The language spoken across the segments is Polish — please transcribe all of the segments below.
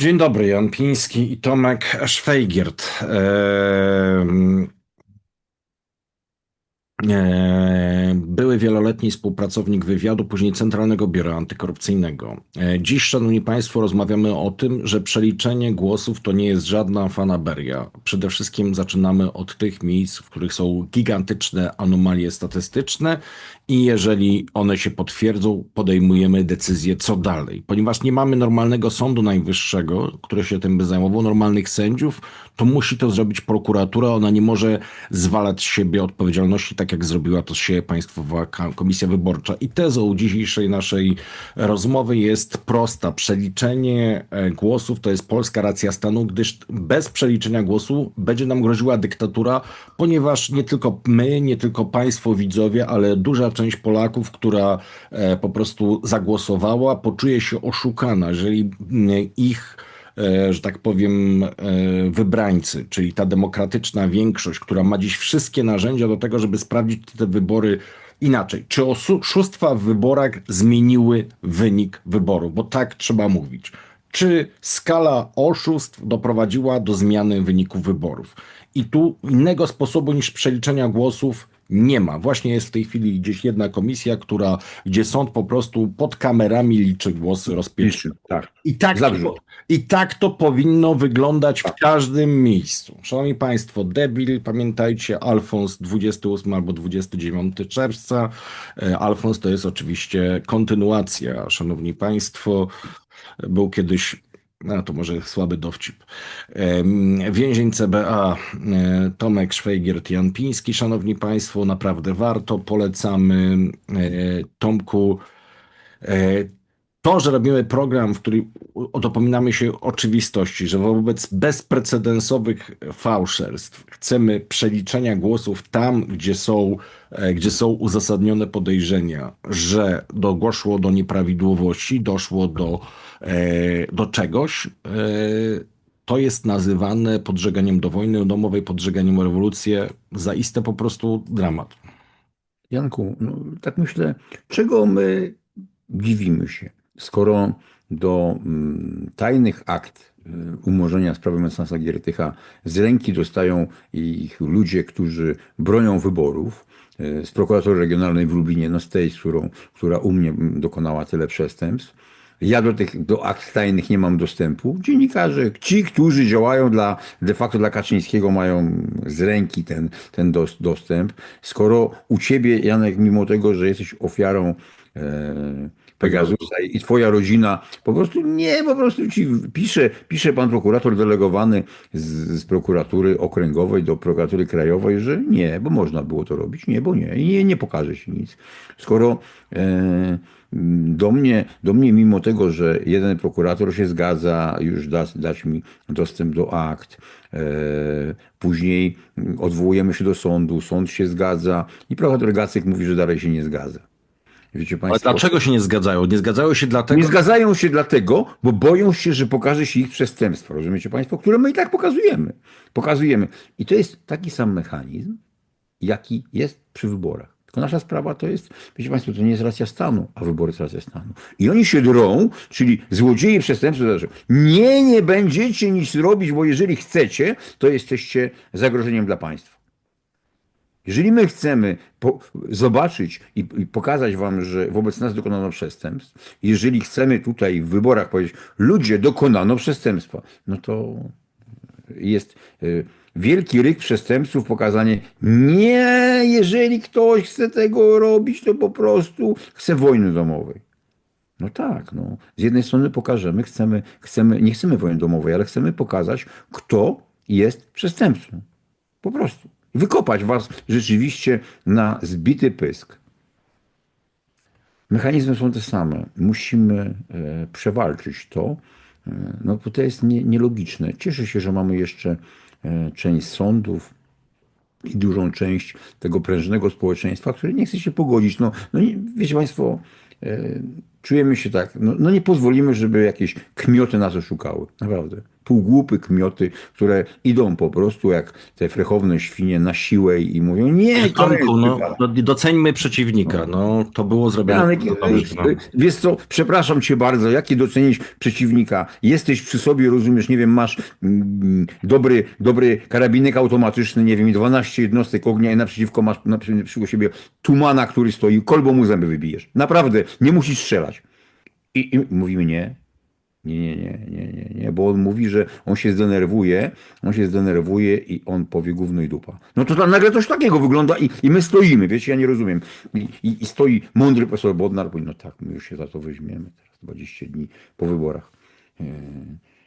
Dzień dobry, Jan Piński i Tomek Szwajgiert. Eee, E, były wieloletni współpracownik wywiadu, później Centralnego Biura Antykorupcyjnego. E, dziś, Szanowni Państwo, rozmawiamy o tym, że przeliczenie głosów to nie jest żadna fanaberia. Przede wszystkim zaczynamy od tych miejsc, w których są gigantyczne anomalie statystyczne i jeżeli one się potwierdzą, podejmujemy decyzję, co dalej. Ponieważ nie mamy normalnego Sądu Najwyższego, który się tym by zajmował, normalnych sędziów, to musi to zrobić prokuratura. Ona nie może zwalać z siebie odpowiedzialności, tak jak zrobiła to się Państwowa Komisja Wyborcza. I tezą dzisiejszej naszej rozmowy jest prosta. Przeliczenie e, głosów to jest polska racja stanu, gdyż bez przeliczenia głosu będzie nam groziła dyktatura, ponieważ nie tylko my, nie tylko Państwo widzowie, ale duża część Polaków, która e, po prostu zagłosowała, poczuje się oszukana, jeżeli ich że tak powiem, e, wybrańcy, czyli ta demokratyczna większość, która ma dziś wszystkie narzędzia do tego, żeby sprawdzić te wybory inaczej. Czy oszustwa w wyborach zmieniły wynik wyborów? Bo tak trzeba mówić. Czy skala oszustw doprowadziła do zmiany wyniku wyborów? I tu innego sposobu niż przeliczenia głosów nie ma. Właśnie jest w tej chwili gdzieś jedna komisja, która, gdzie sąd po prostu pod kamerami liczy głosy rozpięci. Tak. I tak, to, I tak to powinno wyglądać w tak. każdym miejscu. Szanowni Państwo, debil, pamiętajcie, Alfons 28 albo 29 czerwca. E, Alfons to jest oczywiście kontynuacja, Szanowni Państwo. Był kiedyś no to może słaby dowcip. Więzień CBA, e, Tomek Szwajgiert, Jan Piński, szanowni państwo, naprawdę warto, polecamy. E, Tomku, e, to, że robimy program, w którym dopominamy się oczywistości, że wobec bezprecedensowych fałszerstw chcemy przeliczenia głosów tam, gdzie są, gdzie są uzasadnione podejrzenia, że doszło do nieprawidłowości, doszło do do czegoś, e, to jest nazywane podżeganiem do wojny domowej, podżeganiem o rewolucję. Zaiste po prostu dramat. Janku, no, tak myślę, czego my dziwimy się, skoro do mm, tajnych akt y, umorzenia sprawy mecenasa Giertycha z ręki dostają ich ludzie, którzy bronią wyborów, y, z prokuratury regionalnej w Lublinie, no z tej, którą, która u mnie dokonała tyle przestępstw, ja do tych do akt tajnych nie mam dostępu. Dziennikarze, ci, którzy działają dla, de facto dla Kaczyńskiego, mają z ręki ten, ten dostęp. Skoro u ciebie, Janek, mimo tego, że jesteś ofiarą e, Pegasusa i twoja rodzina po prostu nie, po prostu ci pisze, pisze pan prokurator delegowany z, z prokuratury okręgowej do prokuratury krajowej, że nie, bo można było to robić, nie, bo nie, nie, nie pokaże się nic. Skoro e, do mnie, do mnie, mimo tego, że jeden prokurator się zgadza już da, dać mi dostęp do akt, e, później odwołujemy się do sądu, sąd się zgadza i prokurator Gacyk mówi, że dalej się nie zgadza. Wiecie państwo, Ale dlaczego się nie zgadzają? Nie zgadzają się dlatego. Nie zgadzają się dlatego, bo boją się, że pokaże się ich przestępstwo. Rozumiecie Państwo? Które my i tak pokazujemy. Pokazujemy. I to jest taki sam mechanizm, jaki jest przy wyborach. Tylko nasza sprawa to jest, wiecie Państwo, to nie jest racja stanu, a wybory to racja stanu. I oni się drą, czyli złodzieje przestępcy, nie, nie będziecie nic robić, bo jeżeli chcecie, to jesteście zagrożeniem dla państwa. Jeżeli my chcemy zobaczyć i, i, pokazać wam, że wobec nas dokonano przestępstw, jeżeli chcemy tutaj w wyborach powiedzieć, ludzie dokonano przestępstwa, no to jest y, wielki ryk przestępców, pokazanie nie, jeżeli ktoś chce tego robić, to po prostu chce wojny domowej. No tak, no. Z jednej strony pokażemy, chcemy, chcemy, nie chcemy wojny domowej, ale chcemy pokazać, kto jest przestępcą. Po prostu. Wykopać was rzeczywiście na zbity pysk. Mechanizmy są te same. Musimy e, przewalczyć to, e, no bo to jest nie, nielogiczne. Cieszę się, że mamy jeszcze część sądów i dużą część tego prężnego społeczeństwa, które nie chce się pogodzić. No, no wiecie Państwo, e, czujemy się tak, no, no nie pozwolimy, żeby jakieś kmioty nas oszukały. Naprawdę. Półgłupy kmioty, które idą po prostu jak te frechowne świnie na siłę i mówią nie, Tomku, no, no, doceńmy przeciwnika. No, to było zrobione. Janek, bardzo dobrze, no. wiesz co, przepraszam cię bardzo, jakie docenić przeciwnika? Jesteś przy sobie, rozumiesz, nie wiem, masz mm, dobry, dobry karabinek automatyczny, nie wiem, i 12 jednostek ognia i naprzeciwko masz naprzeciwko siebie tumana, który stoi, kolbą mu zęby wybijesz. Naprawdę, nie musisz strzelać. I, i mówimy nie. Nie, nie, nie, nie, nie, nie, bo on mówi, że on się zdenerwuje, on się zdenerwuje i on powie gówno i dupa. No to tam nagle coś takiego wygląda i, i my stoimy, wiecie, ja nie rozumiem. I, i, i stoi mądry profesor Bodnar, mówi, no tak, my już się za to weźmiemy teraz 20 dni po wyborach. E,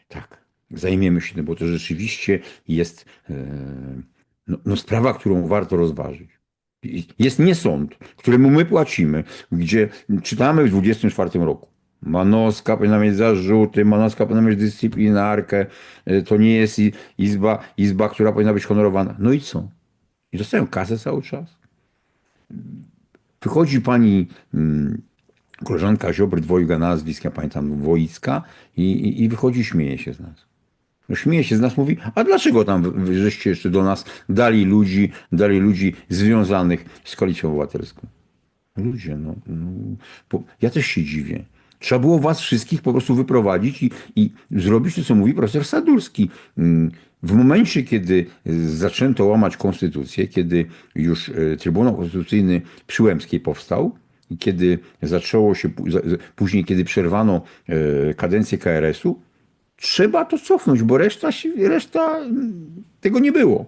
tak, zajmiemy się tym, bo to rzeczywiście jest e, no, no sprawa, którą warto rozważyć. Jest nie sąd, któremu my płacimy, gdzie czytamy w 24 roku. Manowska powinna mieć zarzuty, Manowska powinna mieć dyscyplinarkę, y, to nie jest izba, izba, która powinna być honorowana. No i co? I dostają kasę cały czas. Wychodzi pani mm, koleżanka Ziobry, dwojga nazwisk, ja pamiętam Wojicka i, i, i wychodzi, śmieje się z nas. No śmieje się z nas, mówi, a dlaczego tam żeście jeszcze do nas dali ludzi, dali ludzi związanych z koalicją obywatelską? Ludzie, no, no ja też się dziwię. Trzeba było was wszystkich po prostu wyprowadzić i, i zrobić to, co mówi profesor Sadurski. Mm, W momencie, kiedy y, zaczęto łamać konstytucję, kiedy już y, Trybunał Konstytucyjny przy Łębskiej powstał, kiedy zaczęło się, później, kiedy przerwano y, kadencję KRS-u, trzeba to cofnąć, bo reszta, reszta mm, tego nie było.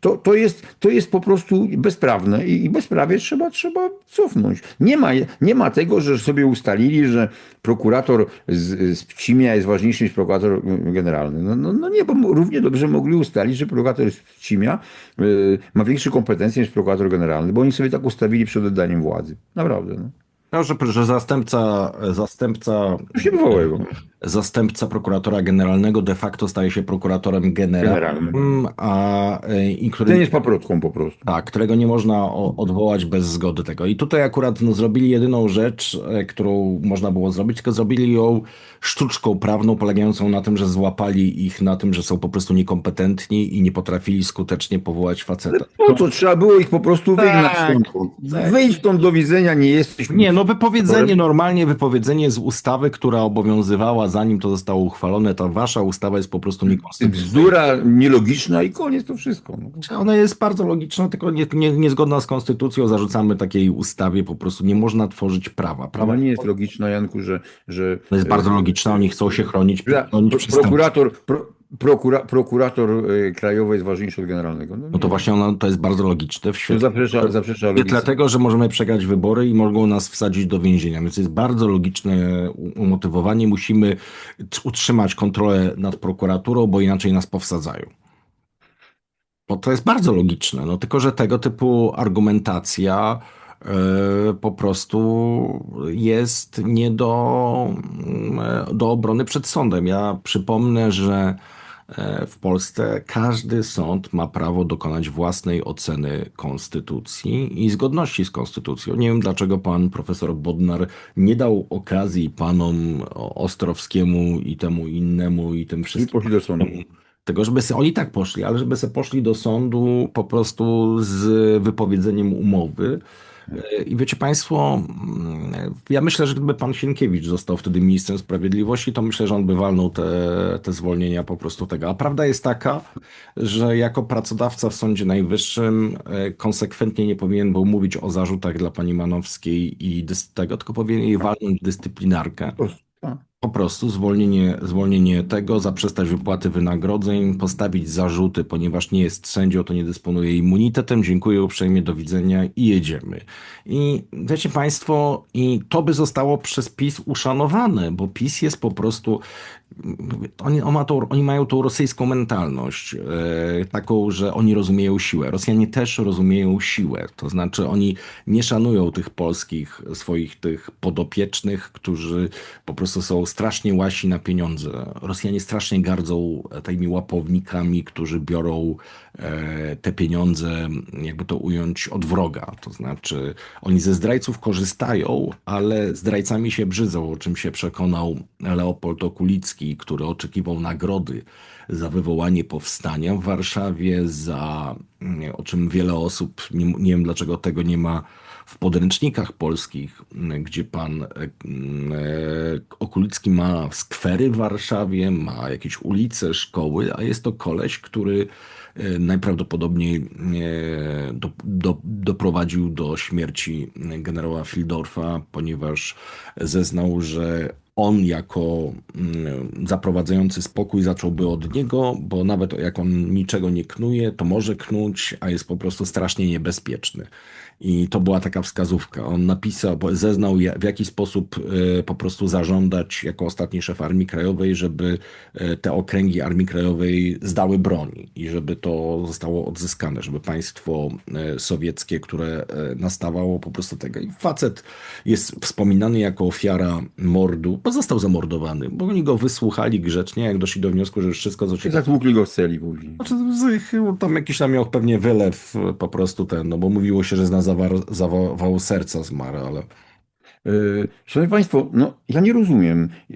To, to, jest, to jest po prostu bezprawne i, i bezprawie trzeba, trzeba cofnąć. Nie ma, nie ma tego, że sobie ustalili, że prokurator z, z Pcimia jest ważniejszy niż prokurator generalny. No, no, no nie, bo równie dobrze mogli ustalić, że prokurator z Pcimia y, ma większe kompetencje niż prokurator generalny, bo oni sobie tak ustawili przed oddaniem władzy. Naprawdę. No. No, że, że zastępca, zastępca, niebywałego. Zastępca prokuratora generalnego de facto staje się prokuratorem generalnym, Generalnym. a y, i który Ten jest paprotką po prostu. Tak, którego nie można o, odwołać bez zgody tego. I tutaj akurat no, zrobili jedyną rzecz, e, którą można było zrobić, tylko zrobili ją sztuczką prawną polegającą na tym, że złapali ich na tym, że są po prostu niekompetentni i nie potrafili skutecznie powołać faceta. Po co trzeba było ich po prostu wygnać Tak. stąd? Wyjdź stąd do widzenia, nie jesteś. Nie, no wypowiedzenie, normalnie wypowiedzenie z ustawy, która obowiązywała zanim to zostało uchwalone, ta wasza ustawa jest po prostu niekonstytucyjna. Bzdura nielogiczna i koniec to wszystko. No. Ona jest bardzo logiczna, tylko nie, nie, niezgodna z konstytucją. Zarzucamy takiej ustawie, po prostu nie można tworzyć prawa. Prawa nie jest logiczna, Janku, że. że To jest bardzo logiczne, oni chcą się chronić, pro, prokurator, pro, prokura, prokurator e, krajowy jest ważniejszy od generalnego. No, No to nie. właśnie ono, to jest bardzo logiczne w świetle, zaprzecza, zaprzecza w świetle logice. tego, że możemy przegrać wybory i mogą nas wsadzić do więzienia. Więc jest bardzo logiczne u- umotywowanie. Musimy utrzymać kontrolę nad prokuraturą, bo inaczej nas powsadzają. Bo to jest bardzo logiczne, no tylko że tego typu argumentacja e, po prostu jest nie do, mm, e, do obrony przed sądem. Ja przypomnę, że e, w Polsce każdy sąd ma prawo dokonać własnej oceny konstytucji i zgodności z konstytucją. Nie wiem, dlaczego pan profesor Bodnar nie dał okazji panom Ostrowskiemu i temu innemu i tym I wszystkim poszli do sądu. tego, żeby se, oni tak poszli, ale żeby se poszli do sądu po prostu z wypowiedzeniem umowy. I wiecie Państwo, mm, ja myślę, że gdyby pan Sienkiewicz został wtedy ministrem sprawiedliwości, to myślę, że on by walnął te, te zwolnienia po prostu tego. A prawda jest taka, że jako pracodawca w Sądzie Najwyższym e, konsekwentnie nie powinien był mówić o zarzutach dla pani Manowskiej i tego, tylko powinien jej walnąć dyscyplinarkę. Po prostu, zwolnienie, zwolnienie tego, zaprzestać wypłaty wynagrodzeń, postawić zarzuty, ponieważ nie jest sędzią, to nie dysponuje immunitetem. Dziękuję uprzejmie, do widzenia i jedziemy. I wiecie Państwo, i to by zostało przez PiS uszanowane, bo PiS jest po prostu. Oni, on ma oni mają tą rosyjską mentalność, e, taką, że oni rozumieją siłę. Rosjanie też rozumieją siłę, to znaczy oni nie szanują tych polskich swoich tych podopiecznych, którzy po prostu są strasznie łasi na pieniądze. Rosjanie strasznie gardzą tymi łapownikami, którzy biorą e, te pieniądze, jakby to ująć, od wroga. To znaczy oni ze zdrajców korzystają, ale zdrajcami się brzydzą, o czym się przekonał Leopold Okulicki Polski, który oczekiwał nagrody za wywołanie powstania w Warszawie, za, mm, o czym wiele osób, nie, nie wiem dlaczego tego nie ma w podręcznikach polskich, mm, gdzie pan e, mm, e, Okulicki ma skwery w Warszawie, ma jakieś ulice, szkoły, a jest to koleś, który e, najprawdopodobniej do, do, doprowadził do śmierci generała Fildorfa, ponieważ zeznał, że on jako mm, zaprowadzający spokój zacząłby od niego, bo nawet jak on niczego nie knuje, to może knuć, a jest po prostu strasznie niebezpieczny. I to była taka wskazówka. On napisał, zeznał, w jaki sposób e, po prostu zażądać, jako ostatni szef Armii Krajowej, żeby e, te okręgi Armii Krajowej zdały broń i żeby to zostało odzyskane, żeby państwo e, sowieckie, które nastawało po prostu tego. I facet jest wspominany jako ofiara mordu, bo został zamordowany, bo oni go wysłuchali grzecznie, jak doszli do wniosku, że wszystko, co się Zatłukli go w celi później. znaczy, z- chyba tam jakiś tam miał pewnie wylew po prostu ten, no bo mówiło się, że na zawar- zawał serca zmarł, ale E, Szanowni Państwo, no ja nie rozumiem. E,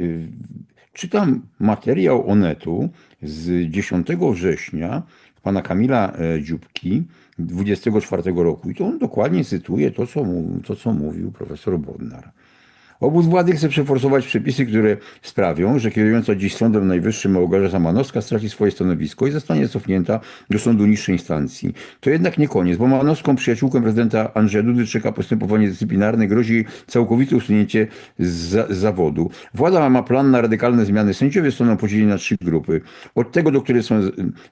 Czytam materiał Onetu z 10 września pana Kamila e, Dziubki 24 roku i to on dokładnie cytuje to, co, to, co mówił profesor Bodnar. Obóz władzy chce przeforsować przepisy, które sprawią, że kierująca dziś Sądem Najwyższym Małgorzata Manowska straci swoje stanowisko i zostanie cofnięta do sądu niższej instancji. To jednak nie koniec, bo Manowską przyjaciółkę prezydenta Andrzeja Dudy czeka postępowanie dyscyplinarne, grozi całkowite usunięcie z, za- z zawodu. Władza ma plan na radykalne zmiany. Sędziowie zostaną podzieleni na trzy grupy. Od tego, do której są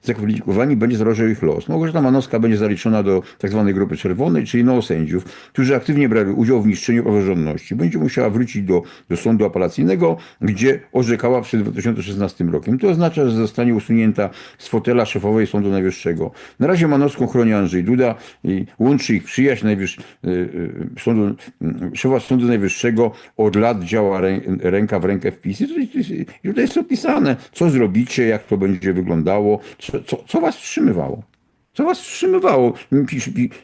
zakwalifikowani, będzie zależał ich los. Małgorzata Manowska będzie zaliczona do tzw. grupy czerwonej, czyli neosędziów, którzy aktywnie brali udział w niszczeniu praworządności. Będzie musiała wrócić do, do sądu apelacyjnego, gdzie orzekała przed 2016 rokiem. To oznacza, że zostanie usunięta z fotela szefowej Sądu Najwyższego. Na razie Manowską chroni Andrzej Duda i łączy ich przyjaźń najwyż, y, y, sądu, y, szefa Sądu Najwyższego od lat działa rę, ręka w rękę wpisy. I tutaj, tutaj jest opisane, co zrobicie, jak to będzie wyglądało, co, co, co was wstrzymywało. Co was wstrzymywało?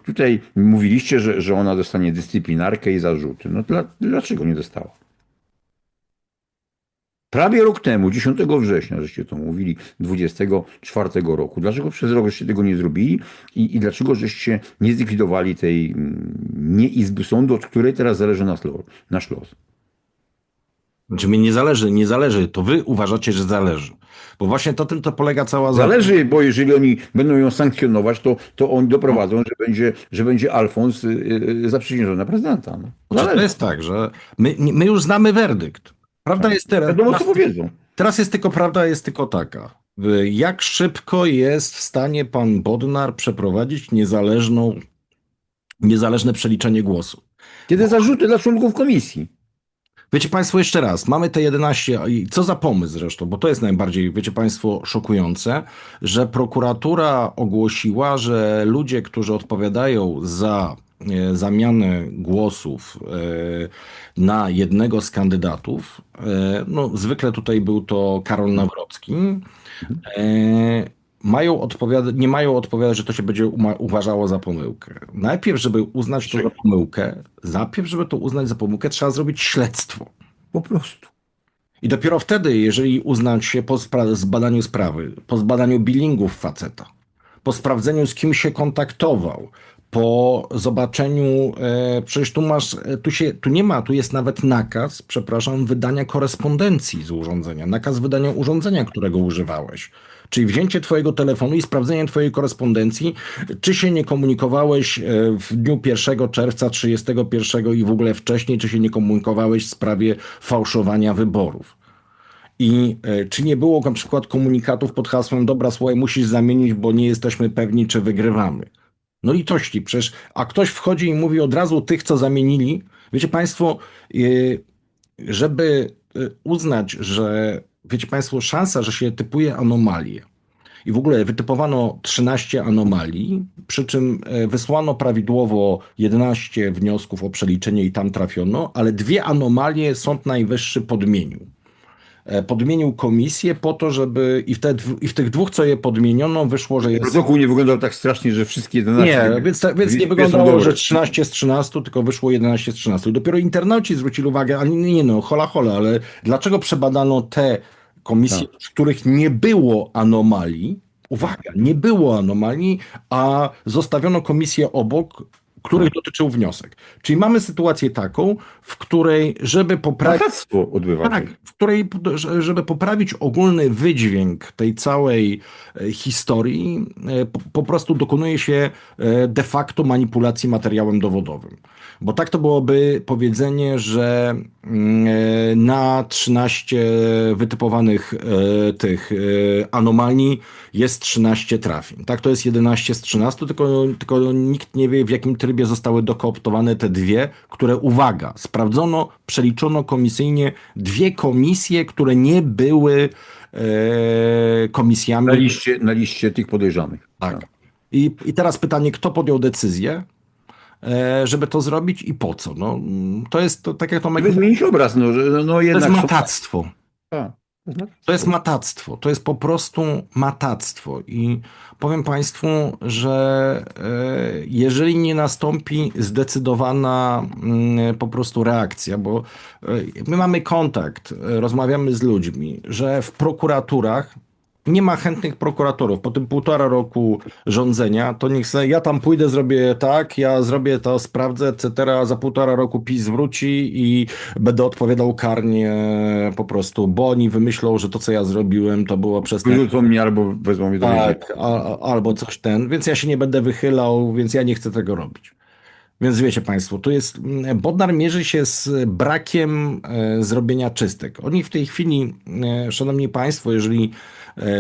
Tutaj mówiliście, że, że ona dostanie dyscyplinarkę i zarzuty. No dla, dlaczego nie dostała? Prawie rok temu, 10 września, żeście to mówili, 24 roku. Dlaczego przez rok żeście tego nie zrobili i, i dlaczego żeście nie zlikwidowali tej mm, nie izby sądu, od której teraz zależy nasz los? Nasz los? Znaczy mi nie zależy, nie zależy, to wy uważacie, że zależy. Bo właśnie to tym to polega cała za- Zależy, bo jeżeli oni będą ją sankcjonować, to, to oni doprowadzą, że będzie, że będzie Alfons y, y, zaprzysiężony na prezydenta. No. Znaczy, to jest tak, że my, my już znamy werdykt. Prawda jest teraz. Wiadomo, co powiedzą. Teraz jest tylko prawda, jest tylko taka. Jak szybko jest w stanie pan Bodnar przeprowadzić niezależną, niezależne przeliczenie głosu? Kiedy zarzuty dla członków komisji. Wiecie Państwo, jeszcze raz, mamy te 11, i co za pomysł zresztą, bo to jest najbardziej, wiecie Państwo, szokujące, że prokuratura ogłosiła, że ludzie, którzy odpowiadają za e, zamianę głosów e, na jednego z kandydatów, e, no zwykle tutaj był to Karol Nawrocki, mają odpowiadać, nie mają odpowiadać, że to się będzie uważało za pomyłkę. Najpierw, żeby uznać to za pomyłkę, najpierw, żeby to uznać za pomyłkę, trzeba zrobić śledztwo. Po prostu. I dopiero wtedy, jeżeli uznać się po spra- zbadaniu sprawy, po zbadaniu billingów faceta, po sprawdzeniu z kim się kontaktował, po zobaczeniu, e, przecież tu masz, e, tu się, tu nie ma, tu jest nawet nakaz, przepraszam, wydania korespondencji z urządzenia, nakaz wydania urządzenia, którego używałeś. Czyli wzięcie twojego telefonu i sprawdzenie twojej korespondencji, czy się nie komunikowałeś e, w dniu 1 czerwca 31 i w ogóle wcześniej, czy się nie komunikowałeś w sprawie fałszowania wyborów. I e, czy nie było na przykład komunikatów pod hasłem dobra, słuchaj, musisz zamienić, bo nie jesteśmy pewni, czy wygrywamy. No litości, przecież, a ktoś wchodzi i mówi od razu tych, co zamienili. Wiecie Państwo, e, żeby uznać, że, wiecie Państwo, szansa, że się typuje anomalie, i w ogóle wytypowano 13 anomalii, przy czym e, wysłano prawidłowo 11 wniosków o przeliczenie i tam trafiono, ale dwie anomalie Sąd Najwyższy podmienił. E, Podmienił komisję po to, żeby i w, te, i w tych dwóch, co je podmieniono, wyszło, że jest. Protokół nie wyglądał tak strasznie, że wszystkie 11... Nie, więc, tak- więc nie wyglądało, że 13 z 13, tylko wyszło 11 z 13. I dopiero internauci zwrócili uwagę, a nie, nie no, hola hola, ale dlaczego przebadano te, komisje, w których nie było anomalii, uwaga, nie było anomalii, a zostawiono komisję obok, których dotyczył wniosek. Czyli mamy sytuację taką, w której, żeby poprawić. Tak, w której, że- żeby poprawić ogólny wydźwięk tej całej e, historii, e, po, po prostu dokonuje się e, de facto manipulacji materiałem dowodowym. Bo tak to byłoby powiedzenie, że mm, na 13 wytypowanych tych anomalii jest 13 trafień. Tak, to jest 11 z 13, tylko, tylko nikt nie wie, w jakim trybie zostały dokooptowane te dwie, które, uwaga, sprawdzono, przeliczono komisyjnie dwie komisje, które nie były e, komisjami. Na liście, na liście tych podejrzanych. Tak. I, I teraz pytanie, kto podjął decyzję, e, żeby to zrobić i po co? No, to jest, to, tak jak Tomek Żeby mówi, zmienić obraz, no, że no to jednak... Tak, to jest matactwo. To jest matactwo, to jest po prostu matactwo. I powiem Państwu, że e, jeżeli nie nastąpi zdecydowana mm, po prostu reakcja, bo e, my mamy kontakt, e, rozmawiamy z ludźmi, że w prokuraturach nie ma chętnych prokuratorów. Po tym półtora roku rządzenia, to niech se, ja tam pójdę, zrobię tak, ja zrobię to, sprawdzę, etc. Za półtora roku PiS wróci i będę odpowiadał karnie po prostu, bo oni wymyślą, że to, co ja zrobiłem, to było przez Wyrzucą mnie albo wezmą mnie do tak, a, albo coś ten, więc ja się nie będę wychylał, więc ja nie chcę tego robić. Więc wiecie Państwo, tu jest, mm, Bodnar mierzy się z brakiem e, zrobienia czystek. Oni w tej chwili, e, Szanowni Państwo, jeżeli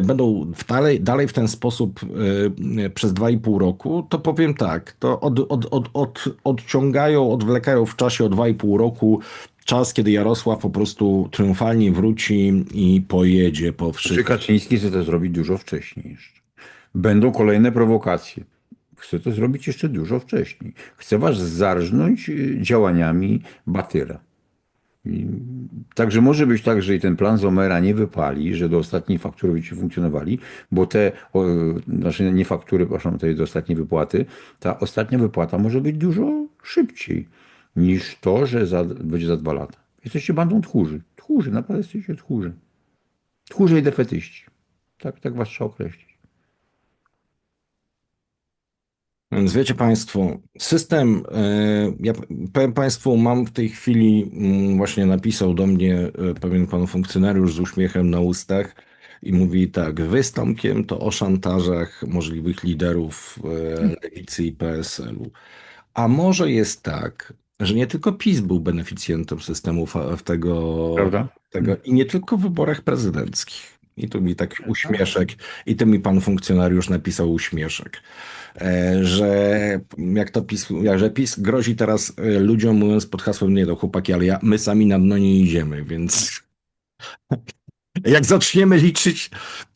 będą w dalej, dalej w ten sposób e, e, przez 2,5 roku, to powiem tak, to od, od, od, od, odciągają, odwlekają w czasie o 2,5 roku czas, kiedy Jarosław po prostu triumfalnie wróci i pojedzie po Czy wszystkim. Kaczyński chce to zrobić dużo wcześniej jeszcze. Będą kolejne prowokacje. Chce to zrobić jeszcze dużo wcześniej. Chce was zarżnąć y, działaniami Batyra. Także może być tak, że i ten plan Zomera nie wypali, że do ostatniej faktury będziecie funkcjonowali, bo te, o, znaczy nie faktury, przepraszam, te do ostatniej wypłaty, ta ostatnia wypłata może być dużo szybciej niż to, że za, będzie za dwa lata. Jesteście bandą tchórzy. Tchórzy, naprawdę jesteście tchórzy. Tchórze i defetyści. Tak, tak was trzeba określić. Więc wiecie Państwo, system, e, ja powiem Państwu, mam w tej chwili, mm, właśnie napisał do mnie e, pewien pan funkcjonariusz z uśmiechem na ustach i mówi tak, wy z Tomkiem to o szantażach możliwych liderów e, Lewicy i PSL-u. A może jest tak, że nie tylko PiS był beneficjentem systemu tego, Prawda? tego i nie tylko w wyborach prezydenckich. I tu mi tak uśmieszek, i tu mi pan funkcjonariusz napisał uśmieszek, e, że jak to PiS, że PiS grozi teraz e, ludziom mówiąc pod hasłem nie do chłopaki, ale ja, my sami na dno nie idziemy, więc jak zaczniemy liczyć,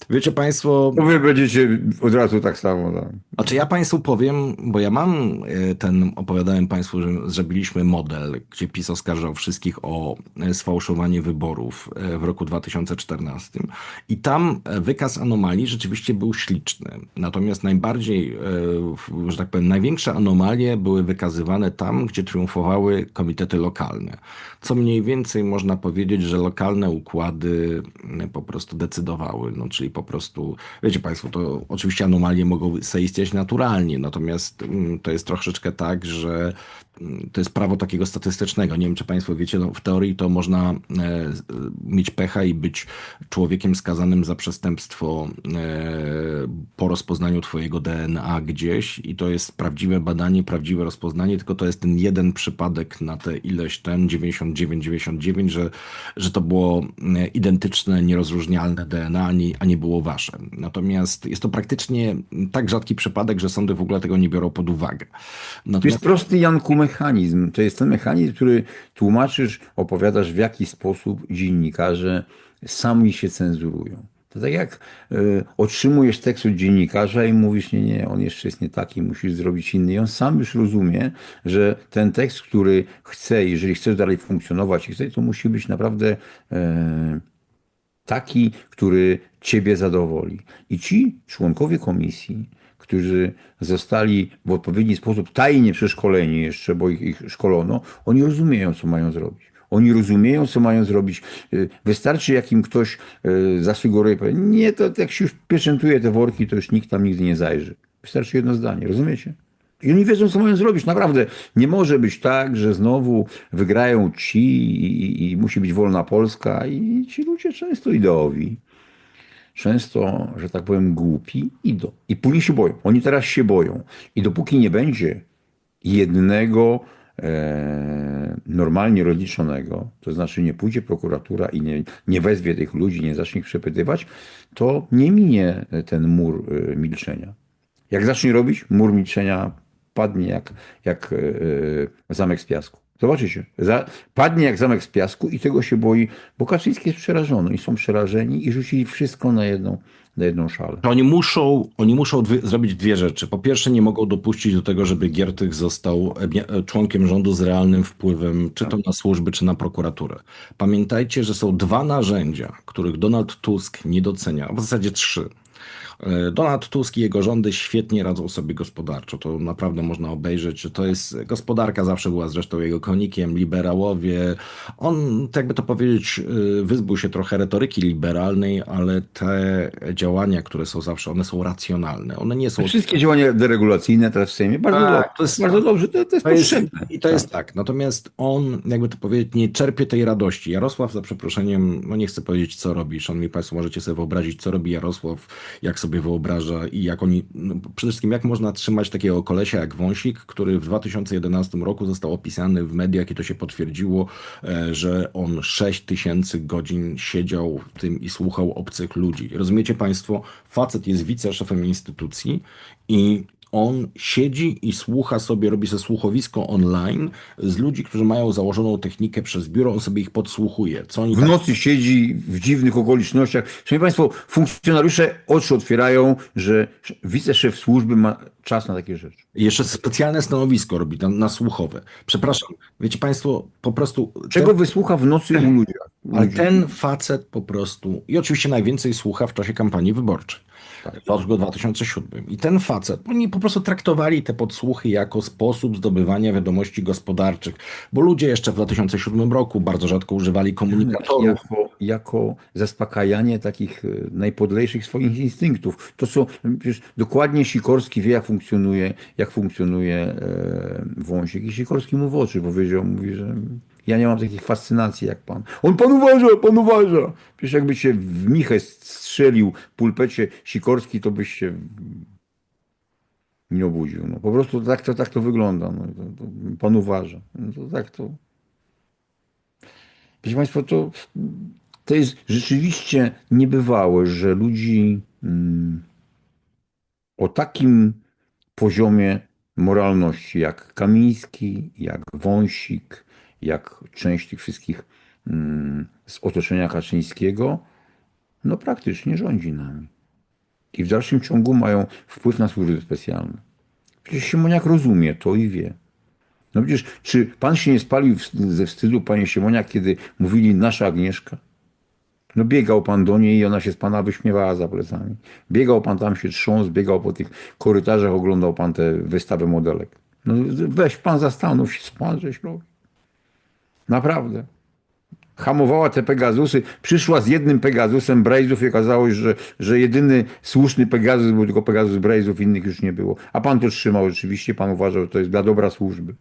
wiecie państwo, wy będziecie od razu tak samo. Tak. znaczy ja Państwu powiem, bo ja mam e, ten, opowiadałem Państwu, że zrobiliśmy model, gdzie PiS oskarżał wszystkich o e, sfałszowanie wyborów e, w roku 2014 i tam wykaz anomalii rzeczywiście był śliczny. Natomiast najbardziej, że tak powiem, największe anomalie były wykazywane tam, gdzie triumfowały komitety lokalne. Co mniej więcej można powiedzieć, że lokalne układy po prostu decydowały, no czyli po prostu, wiecie Państwo, to oczywiście anomalie mogą zaistnieć naturalnie, natomiast mm, to jest troszeczkę tak, że to jest prawo takiego statystycznego. Nie wiem, czy Państwo wiecie, no, w teorii to można e, mieć pecha i być człowiekiem skazanym za przestępstwo e, po rozpoznaniu Twojego DNA gdzieś i to jest prawdziwe badanie, prawdziwe rozpoznanie, tylko to jest ten jeden przypadek na te ileś ten 99, 99, że, że to było e, identyczne, nierozróżnialne DNA, a nie, a nie było Wasze. Natomiast jest to praktycznie tak rzadki przypadek, że sądy w ogóle tego nie biorą pod uwagę. To Natomiast jest prosty Janku mechanizm. To jest ten mechanizm, który tłumaczysz, opowiadasz w jaki sposób dziennikarze sami się cenzurują. To tak jak y, otrzymujesz tekst od dziennikarza i mówisz, nie, nie, on jeszcze jest nie taki, musisz zrobić inny. I on sam już rozumie, że ten tekst, który chce, jeżeli chcesz dalej funkcjonować i chce, to musi być naprawdę e, taki, który ciebie zadowoli. I ci członkowie komisji, którzy zostali w odpowiedni sposób tajnie przeszkoleni jeszcze, bo ich, ich szkolono, oni rozumieją, co mają zrobić. Oni rozumieją, co mają zrobić. Y, Wystarczy, jak im ktoś y, zasugeruje, powie, nie, to jak się już pieczętuje te worki, to już nikt tam nigdy nie zajrzy. Wystarczy jedno zdanie, rozumiecie? I oni wiedzą, co mają zrobić. Naprawdę nie może być tak, że znowu wygrają ci i, i, i musi być wolna Polska i ci ludzie często ideowi, często, że tak powiem, głupi idą. I później się boją. Oni teraz się boją. I dopóki nie będzie jednego e, normalnie rozliczonego, to znaczy nie pójdzie prokuratura i nie, nie wezwie tych ludzi, nie zacznie ich przepytywać, to nie minie ten mur e, milczenia. Jak zacznie robić, mur milczenia padnie jak, jak e, zamek z piasku. Zobaczycie, za, padnie jak zamek z piasku i tego się boi, bo Kaczyński jest przerażony i są przerażeni i rzucili wszystko na jedną, na jedną szalę. Oni muszą, oni muszą dwie, zrobić dwie rzeczy. Po pierwsze, nie mogą dopuścić do tego, żeby Giertych został e, e, członkiem rządu z realnym wpływem, czy to na służby, czy na prokuraturę. Pamiętajcie, że są dwa narzędzia, których Donald Tusk nie docenia, a w zasadzie trzy. E, Donald Tusk i jego rządy świetnie radzą sobie gospodarczo. To naprawdę można obejrzeć, to jest gospodarka zawsze była zresztą jego konikiem, liberałowie. On, tak jakby to powiedzieć, e, wyzbył się trochę retoryki liberalnej, ale te działania, które są zawsze, one są racjonalne. One nie są Wszystkie działania deregulacyjne teraz w Sejmie, bardzo, Tak, dobrze, to jest- bardzo dobrze, to, to jest to jest, potrzebne. I to jest tak. Natomiast on, jakby to powiedzieć, nie czerpie tej radości. Jarosław, za przeproszeniem, no nie chcę powiedzieć, co robi. Szanowni Państwo, możecie sobie wyobrazić, co robi Jarosław, jak sobie wyobraża i jak oni. No, przede wszystkim, jak można trzymać takiego kolesia jak Wąsik, który w 2011 roku został opisany w mediach i to się potwierdziło, e, że on 6 tysięcy godzin siedział w tym i słuchał obcych ludzi. Rozumiecie Państwo? Facet jest wiceszefem instytucji i on siedzi i słucha sobie, robi sobie słuchowisko online z ludzi, którzy mają założoną technikę przez biuro, on sobie ich podsłuchuje. Co oni W tam nocy siedzi w dziwnych okolicznościach. Szanowni Państwo, funkcjonariusze oczy otwierają, że wiceszef służby ma czas na takie rzeczy. Jeszcze specjalne stanowisko robi na, na słuchowe. Przepraszam, wiecie Państwo, po prostu. Czego wysłucha w nocy u ludzi? Ale ten facet po prostu, i oczywiście najwięcej słucha w czasie kampanii wyborczej. Tak. W roku 2007. I ten facet, oni po prostu traktowali te podsłuchy jako sposób zdobywania wiadomości gospodarczych, bo ludzie jeszcze w 2007 roku bardzo rzadko używali komunikatorów. Jako, jako zaspokajanie takich e, najpodlejszych swoich instynktów. To co, przecież dokładnie Sikorski wie, jak funkcjonuje, jak funkcjonuje e, Wąsik. I Sikorski mu w oczy powiedział, mówi, że ja nie mam takich fascynacji jak pan. On pan uważa, pan uważa. Przecież jakby się w Michę strzelił pulpecie Sikorski, to byś się nie obudził. No, po prostu tak to, tak to wygląda. No, to, to pan uważa. No, to tak to... Wiecie Państwo, to, to jest rzeczywiście niebywałe, że ludzi mm, o takim poziomie moralności jak Kamiński, jak Wąsik, jak część tych wszystkich mm, z otoczenia Kaczyńskiego, no praktycznie rządzi nami. I w dalszym ciągu mają wpływ na służby specjalne. Przecież Siemoniak rozumie to i wie. No przecież, czy pan się nie spalił ze wstydu, panie Siemoniak, kiedy mówili nasza Agnieszka? No biegał pan do niej i ona się z pana wyśmiewała za plecami. Biegał pan tam się trząsł, biegał po tych korytarzach, oglądał pan tę wystawę modelek. No weź pan zastanów się, co pan żeś robi. Naprawdę. Hamowała te Pegazusy, przyszła z jednym Pegazusem Brejzów i okazało się, że, że jedyny słuszny Pegazus był tylko Pegasus Brejzów, innych już nie było. A pan to trzymał rzeczywiście, pan uważał, że to jest dla dobra służby.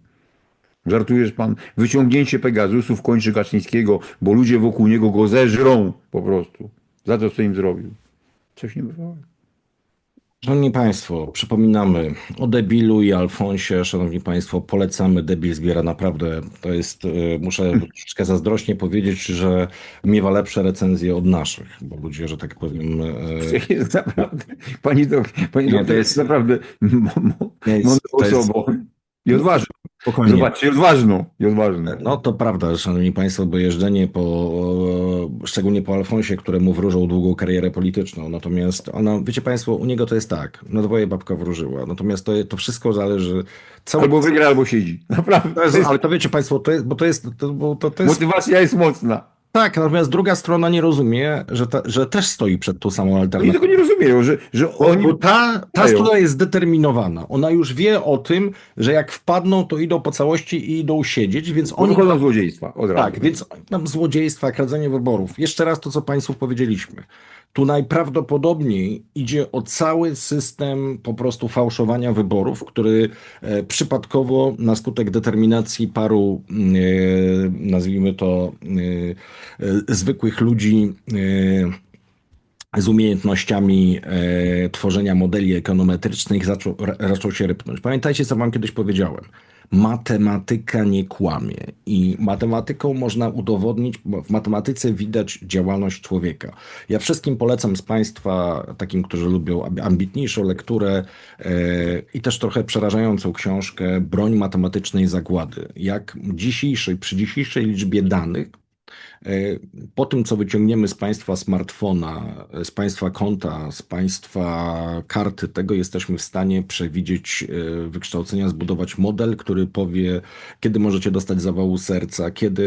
Żartujesz pan? Wyciągnięcie Pegazusów kończy Kaczyńskiego, bo ludzie wokół niego go zeżrą po prostu. Za to, co im zrobił. Coś niebywałego. Szanowni Państwo, przypominamy o Debilu i Alfonsie. Szanowni Państwo, polecamy. Debil zbiera naprawdę, to jest, e, muszę troszeczkę zazdrośnie powiedzieć, że miewa lepsze recenzje od naszych, bo ludzie, że tak powiem, To jest naprawdę, pani, dok, pani Nie, doktor to jest jest- naprawdę mądrą osobą. I odważną. Spokojnie. Zobaczcie, odważną. I odważną. No to prawda, szanowni państwo, bo jeżdżenie po, szczególnie po Alfonsie, któremu wróżą długą karierę polityczną, natomiast ona, wiecie państwo, u niego to jest tak, na dwoje babka wróżyła, natomiast to, to wszystko zależy, co... Albo wygra, albo siedzi. Naprawdę. to jest, ale to wiecie państwo, to jest, bo to jest, to, bo to, to jest Motywacja jest mocna. Tak, natomiast druga strona nie rozumie, że, ta, że też stoi przed tą samą Oni alternatywą. tego nie rozumieją, że, że oni... bo ta, ta strona jest zdeterminowana. Ona już wie o tym, że jak wpadną, to idą po całości i idą siedzieć, więc Oni oni. chodzą złodziejstwa od razu. Tak, więc tam złodziejstwa, kradzenie wyborów. Jeszcze raz to, co Państwu powiedzieliśmy. Tu najprawdopodobniej idzie o cały system po prostu fałszowania wyborów, który e, przypadkowo na skutek determinacji paru, e, nazwijmy to, e, zwykłych ludzi, z umiejętnościami tworzenia modeli ekonometrycznych zaczął się rypnąć. Pamiętajcie, co wam kiedyś powiedziałem. Matematyka nie kłamie i matematyką można udowodnić, w matematyce widać działalność człowieka. Ja wszystkim polecam z Państwa, takim, którzy lubią amb- ambitniejszą lekturę e, i też trochę przerażającą książkę Broń matematycznej zagłady. Jak dzisiejszej, przy dzisiejszej liczbie danych, Po tym, co wyciągniemy z Państwa smartfona, e, z Państwa konta, z Państwa karty, tego jesteśmy w stanie przewidzieć e, wykształcenia, zbudować model, który powie, kiedy możecie dostać zawału serca, kiedy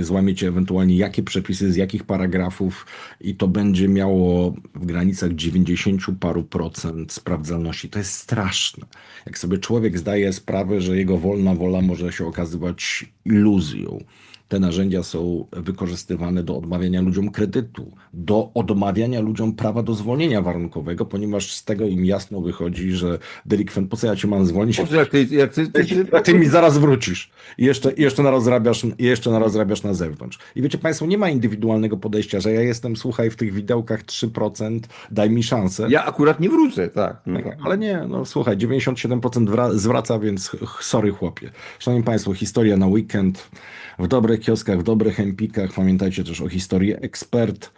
e, złamiecie ewentualnie jakie przepisy, z jakich paragrafów i to będzie miało w granicach 90 paru procent sprawdzalności. To jest straszne. Jak sobie człowiek zdaje sprawę, że jego wolna wola może się okazywać iluzją. Te narzędzia są wykorzystywane do odmawiania ludziom kredytu, do odmawiania ludziom prawa do zwolnienia warunkowego, ponieważ z tego im jasno wychodzi, że delikwent, po co ja cię mam zwolnić, co, jak ty, jak ty, ty, ty, mi zaraz wrócisz i jeszcze, jeszcze, narozrabiasz, jeszcze narozrabiasz na zewnątrz. I wiecie Państwo, nie ma indywidualnego podejścia, że ja jestem, słuchaj, w tych widełkach 3%, daj mi szansę. Ja akurat nie wrócę, tak. No, tak. Ale nie, no słuchaj, 97% wra- zwraca, więc sorry chłopie. Szanowni Państwo, historia na weekend, w dobrych kioskach, w dobrych empikach. Pamiętajcie też o historii ekspert.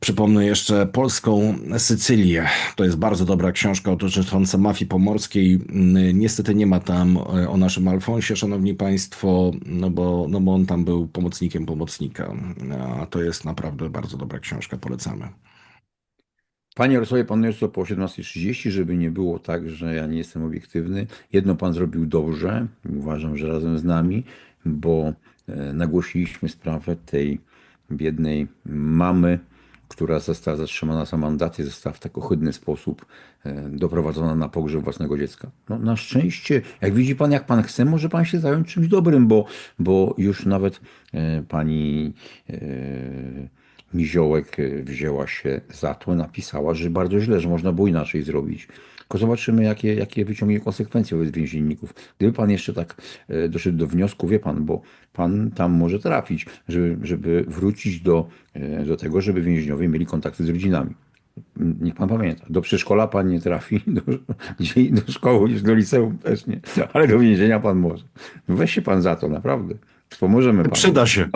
Przypomnę jeszcze polską Sycylię. To jest bardzo dobra książka dotycząca mafii pomorskiej. Niestety nie ma tam e, o naszym Alfonsie, szanowni państwo, no bo, no bo on tam był pomocnikiem pomocnika. A to jest naprawdę bardzo dobra książka, polecamy. Panie Jarosławie, pan jest to po 17.30, żeby nie było tak, że ja nie jestem obiektywny. Jedno pan zrobił dobrze, uważam, że razem z nami, bo e, nagłosiliśmy sprawę tej biednej mamy, która została zatrzymana za mandaty, została w tak ohydny sposób e, doprowadzona na pogrzeb własnego dziecka. No, na szczęście, jak widzi pan, jak pan chce, może pan się zająć czymś dobrym, bo, bo już nawet e, pani Miziołek wzięła się za to, napisała, że bardzo źle, że można było inaczej zrobić. Tylko zobaczymy, jakie, jakie wyciągnie konsekwencje wobec więzienników. Gdyby pan jeszcze tak e, doszedł do wniosku, wie pan, bo pan tam może trafić, żeby, żeby wrócić do, e, do tego, żeby więźniowie mieli kontakty z rodzinami. Niech pan pamięta, do przedszkola pan nie trafi, do, do szkoły, do liceum też nie, ale do więzienia pan może. Weź się pan za to, naprawdę. Wspomożemy panu. Przyda się.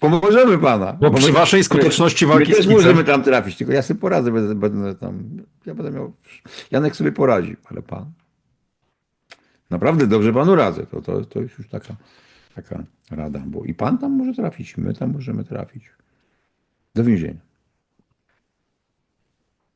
Pomożemy pana. Bo przy my- waszej skuteczności my walki z też możemy tam trafić, tylko ja sobie poradzę, będę, będę tam, ja będę miał, Janek sobie poradzi, ale pan. Naprawdę dobrze panu radzę, to, to, to jest już taka, taka rada, bo i pan tam może trafić, my tam możemy trafić. Do więzienia.